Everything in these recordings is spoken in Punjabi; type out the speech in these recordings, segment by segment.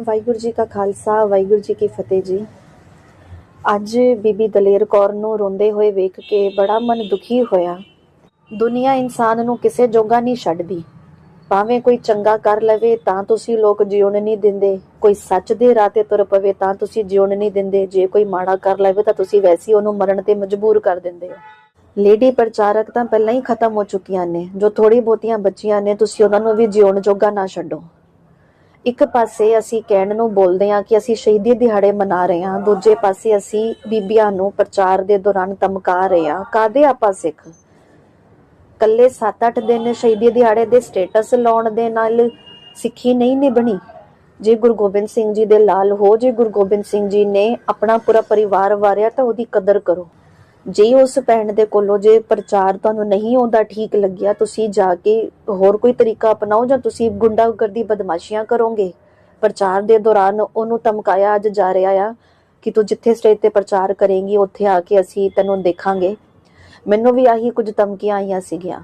ਵਾਹਿਗੁਰੂ ਜੀ ਕਾ ਖਾਲਸਾ, ਵਾਹਿਗੁਰੂ ਜੀ ਕੀ ਫਤਿਹ ਜੀ। ਅੱਜ ਬੀਬੀ ਦਲੇਰ ਕੌਰ ਨੂੰ ਰੋਂਦੇ ਹੋਏ ਵੇਖ ਕੇ ਬੜਾ ਮਨ ਦੁਖੀ ਹੋਇਆ। ਦੁਨੀਆ ਇਨਸਾਨ ਨੂੰ ਕਿਸੇ ਜੋਗਾ ਨਹੀਂ ਛੱਡਦੀ। ਭਾਵੇਂ ਕੋਈ ਚੰਗਾ ਕਰ ਲਵੇ ਤਾਂ ਤੁਸੀਂ ਲੋਕ ਜਿਉਣ ਨਹੀਂ ਦਿੰਦੇ। ਕੋਈ ਸੱਚ ਦੇ ਰਾਹ ਤੇ ਤੁਰ ਪਵੇ ਤਾਂ ਤੁਸੀਂ ਜਿਉਣ ਨਹੀਂ ਦਿੰਦੇ। ਜੇ ਕੋਈ ਮਾੜਾ ਕਰ ਲਵੇ ਤਾਂ ਤੁਸੀਂ ਵੈਸੇ ਉਹਨੂੰ ਮਰਨ ਤੇ ਮਜਬੂਰ ਕਰ ਦਿੰਦੇ ਹੋ। ਲੇਡੀ ਪ੍ਰਚਾਰਕ ਤਾਂ ਪਹਿਲਾਂ ਹੀ ਖਤਮ ਹੋ ਚੁੱਕੀਆਂ ਨੇ। ਜੋ ਥੋੜੀ ਬਹੁਤੀਆਂ ਬੱਚੀਆਂ ਨੇ, ਤੁਸੀਂ ਉਹਨਾਂ ਨੂੰ ਵੀ ਜਿਉਣ ਜੋਗਾ ਨਾ ਛੱਡੋ। ਇੱਕ ਪਾਸੇ ਅਸੀਂ ਕਹਿਣ ਨੂੰ ਬੋਲਦੇ ਹਾਂ ਕਿ ਅਸੀਂ ਸ਼ਹੀਦੀ ਦਿਹਾੜੇ ਮਨਾ ਰਹੇ ਹਾਂ, ਦੂਜੇ ਪਾਸੇ ਅਸੀਂ ਬੀਬੀਆਂ ਨੂੰ ਪ੍ਰਚਾਰ ਦੇ ਦੌਰਾਨ ਧਮਕਾ ਰਹੇ ਹਾਂ। ਕਾਦੇ ਆਪਾਂ ਸਿੱਖ? ਕੱਲੇ 7-8 ਦਿਨ ਸ਼ਹੀਦੀ ਦਿਹਾੜੇ ਦੇ ਸਟੇਟਸ ਲਾਉਣ ਦੇ ਨਾਲ ਸਿੱਖੀ ਨਹੀਂ ਨਿਭਣੀ? ਜੇ ਗੁਰੂ ਗੋਬਿੰਦ ਸਿੰਘ ਜੀ ਦੇ ਲਾਲ ਹੋ, ਜੇ ਗੁਰੂ ਗੋਬਿੰਦ ਸਿੰਘ ਜੀ ਨੇ ਆਪਣਾ ਪੂਰਾ ਪਰਿਵਾਰ ਵਾਰਿਆ ਤਾਂ ਉਹਦੀ ਕਦਰ ਕਰੋ। ਜੇ ਉਸ ਭੈਣ ਦੇ ਕੋਲੋਂ ਜੇ ਪ੍ਰਚਾਰ ਤੁਹਾਨੂੰ ਨਹੀਂ ਆਉਂਦਾ ਠੀਕ ਲੱਗਿਆ, ਤੁਸੀਂ ਜਾ ਕੇ ਹੋਰ ਕੋਈ ਤਰੀਕਾ ਅਪਣਾਓ ਜਾਂ ਤੁਸੀਂ ਗੁੰਡਾਗਰਦੀ ਬਦਮਾਸ਼ੀਆਂ ਕਰੋਗੇ? ਪ੍ਰਚਾਰ ਦੇ ਦੌਰਾਨ ਉਹਨੂੰ ਧਮਕਾਇਆ ਅੱਜ ਜਾ ਰਿਹਾ ਆ ਕਿ ਤੂੰ ਜਿੱਥੇ ਸਟੇਜ ਤੇ ਪ੍ਰਚਾਰ ਕਰੇਂਗੀ, ਉੱਥੇ ਆ ਕੇ ਅਸੀਂ ਤੈਨੂੰ ਦੇਖਾਂਗੇ। ਮੈਨੂੰ ਵੀ ਆਹੀ ਕੁਝ ਧਮਕੀਆਂ ਆਈਆਂ ਸੀਗੀਆਂ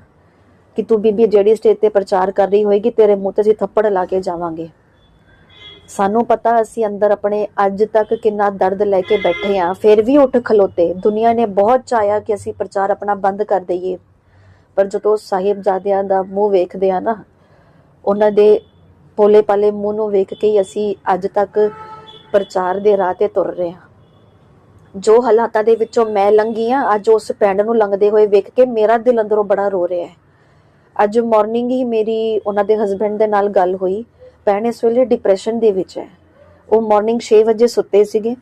ਕਿ ਤੂੰ ਬੀਬੀ ਜਿਹੜੀ ਸਟੇਜ ਤੇ ਪ੍ਰਚਾਰ ਕਰ ਰਹੀ ਹੋਏਗੀ, ਤੇਰੇ ਮੂੰਹ ਤੇ ਅਸੀਂ ਥੱਪੜ ਲਾ ਕੇ ਜਾਵਾਂਗੇ। ਸਾਨੂੰ ਪਤਾ ਅਸੀਂ ਅੰਦਰ ਆਪਣੇ ਅੱਜ ਤੱਕ ਕਿੰਨਾ ਦਰਦ ਲੈ ਕੇ ਬੈਠੇ ਆ ਫਿਰ ਵੀ ਉੱਠ ਖਲੋਤੇ। ਦੁਨੀਆ ਨੇ ਬਹੁਤ ਚਾਹਿਆ ਕਿ ਅਸੀਂ ਪ੍ਰਚਾਰ ਆਪਣਾ ਬੰਦ ਕਰ ਦਈਏ। ਪਰ ਜਦੋਂ ਸਾਹਿਬਜ਼ਾਦਿਆਂ ਦਾ ਮੂੰਹ ਵੇਖਦੇ ਆ ਨਾ, ਉਹਨਾਂ ਦੇ ਪੋਲੇ ਪਾਲੇ ਮੂੰਹ ਨੂੰ ਵੇਖ ਕੇ ਹੀ ਅਸੀਂ ਅੱਜ ਤੱਕ ਪ੍ਰਚਾਰ ਦੇ ਰਾਹ ਤੇ ਤੁਰ ਰਹੇ ਹਾਂ। ਜੋ ਹਾਲਾਤਾਂ ਦੇ ਵਿੱਚੋਂ ਮੈਂ ਲੰਘੀ ਆ ਅੱਜ ਉਸ ਪਿੰਡ ਨੂੰ ਲੰਘਦੇ ਹੋਏ ਵੇਖ ਕੇ ਮੇਰਾ ਦਿਲ ਅੰਦਰੋਂ ਬੜਾ ਰੋ ਰਿਹਾ ਹੈ। ਅੱਜ ਮਾਰਨਿੰਗ ਹੀ ਮੇਰੀ, ਉਹਨਾਂ ਦੇ ਹਸਬੰਡ ਦੇ ਨਾਲ ਗੱਲ ਹੋਈ। ਭੈਣ ਇਸ ਵੇਲੇ ਡਿਪਰੈਸ਼ਨ ਦੇ ਵਿੱਚ ਹੈ। ਉਹ ਮਾਰਨਿੰਗ 6 ਵਜੇ ਸੁੱਤੇ ਸੀਗੇ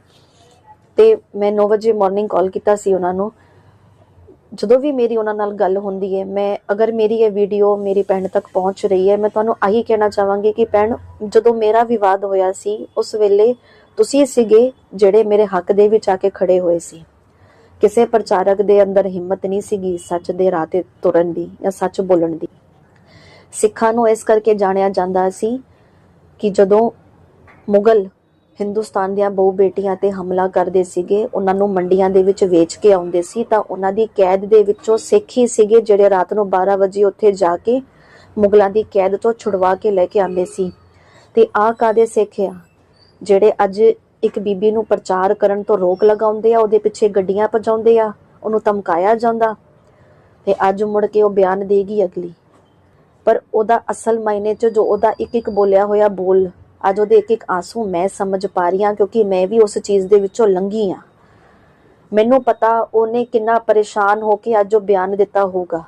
ਤੇ ਮੈਂ 9 ਵਜੇ ਮਾਰਨਿੰਗ ਕਾਲ ਕੀਤਾ ਸੀ ਉਹਨਾਂ ਨੂੰ। ਜਦੋਂ ਵੀ ਮੇਰੀ ਉਹਨਾਂ ਨਾਲ ਗੱਲ ਹੁੰਦੀ ਹੈ, ਮੈਂ ਅਗਰ ਮੇਰੀ ਇਹ ਵੀਡੀਓ ਮੇਰੀ ਭੈਣ ਤੱਕ ਪਹੁੰਚ ਰਹੀ ਹੈ, ਮੈਂ ਤੁਹਾਨੂੰ ਆਹੀ ਕਹਿਣਾ ਚਾਹਾਂਗੀ ਕਿ ਭੈਣ, ਜਦੋਂ ਮੇਰਾ ਵਿਵਾਦ ਹੋਇਆ ਸੀ, ਉਸ ਵੇਲੇ ਤੁਸੀਂ ਸੀਗੇ ਜਿਹੜੇ ਮੇਰੇ ਹੱਕ ਦੇ ਵਿੱਚ ਆ ਕੇ ਖੜੇ ਹੋਏ ਸੀ। ਕਿਸੇ ਪ੍ਰਚਾਰਕ ਦੇ ਅੰਦਰ ਹਿੰਮਤ ਨਹੀਂ ਸੀਗੀ ਸੱਚ ਦੇ ਰਾਹ ਤੇ ਤੁਰਨ ਦੀ ਜਾਂ ਸੱਚ ਬੋਲਣ ਦੀ। ਸਿੱਖਾਂ ਨੂੰ ਇਸ ਕਰਕੇ ਜਾਣਿਆ ਜਾਂਦਾ ਸੀ ਕਿ ਜਦੋਂ ਮੁਗਲ ਹਿੰਦੁਸਤਾਨ ਦੀਆਂ ਬਹੁ ਬੇਟੀਆਂ ਤੇ ਹਮਲਾ ਕਰਦੇ ਸੀਗੇ, ਉਹਨਾਂ ਨੂੰ ਮੰਡੀਆਂ ਦੇ ਵਿੱਚ ਵੇਚ ਕੇ ਆਉਂਦੇ ਸੀ, ਤਾਂ ਉਹਨਾਂ ਦੀ ਕੈਦ ਦੇ ਵਿੱਚੋਂ ਸਿੱਖ ਹੀ ਸੀਗੇ ਜਿਹੜੇ ਰਾਤ ਨੂੰ 12 ਵਜੇ ਉੱਥੇ ਜਾ ਕੇ ਮੁਗਲਾਂ ਦੀ ਕੈਦ ਤੋਂ ਛੁਡਵਾ ਕੇ ਲੈ ਕੇ ਆਉਂਦੇ ਸੀ। ਤੇ ਆਹ ਕਾਦੇ ਸਿੱਖ ਆ? ਜਿਹੜੇ ਅੱਜ ਇੱਕ ਬੀਬੀ ਨੂੰ ਪ੍ਰਚਾਰ ਕਰਨ ਤੋਂ ਰੋਕ ਲਗਾਉਂਦੇ ਆ, ਉਹਦੇ ਪਿੱਛੇ ਗੱਡੀਆਂ ਭਜਾਉਂਦੇ ਆ, ਉਹਨੂੰ ਧਮਕਾਇਆ ਜਾਂਦਾ। ਤੇ ਅੱਜ ਮੁੜ ਕੇ ਉਹ ਬਿਆਨ ਦੇਗੀ ਅਗਲੀ। ਪਰ ਉਹਦਾ ਅਸਲ ਮਾਇਨੇ 'ਚ ਜੋ ਉਹਦਾ ਇੱਕ ਇੱਕ ਬੋਲਿਆ ਹੋਇਆ ਬੋਲ, ਅੱਜ ਉਹਦੇ ਇੱਕ ਇੱਕ ਆਂਸੂ ਮੈਂ ਸਮਝ ਪਾ ਰਹੀ ਹਾਂ ਕਿਉਂਕਿ ਮੈਂ ਵੀ ਉਸ ਚੀਜ਼ ਦੇ ਵਿੱਚੋਂ ਲੰਘੀ ਆ ਮੈਨੂੰ ਪਤਾ ਉਹਨੇ ਕਿੰਨਾ ਪਰੇਸ਼ਾਨ ਹੋ ਕੇ ਅੱਜ ਉਹ ਬਿਆਨ ਦਿੱਤਾ ਹੋਊਗਾ।